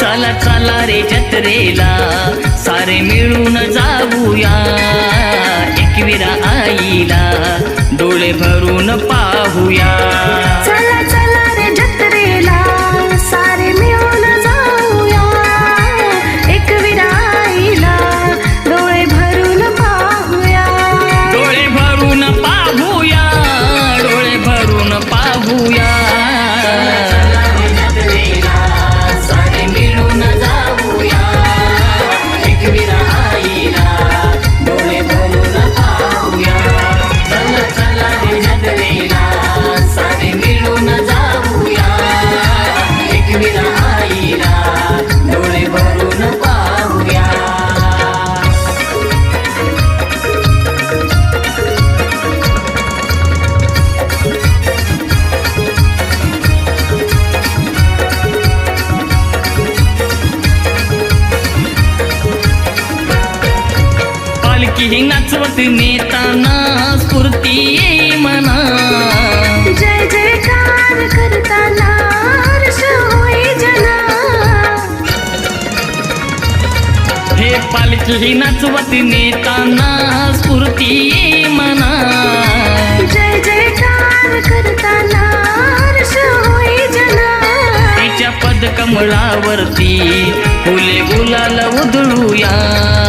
चला चला रे जत्रेला. सारे मिळून जाऊया. एकविरा आईला. डोळे भरून पाहू ही नाचवत नेताना स्फूर्ती मना. जय जयकार करताना हर्ष होई जना. हे पालखी ही नाचवत नेताना स्फूर्ती मना. जय जयकार करताना हर्ष होई जना. तिच्या पदकमळावरती फुले गुलाल उधळूया.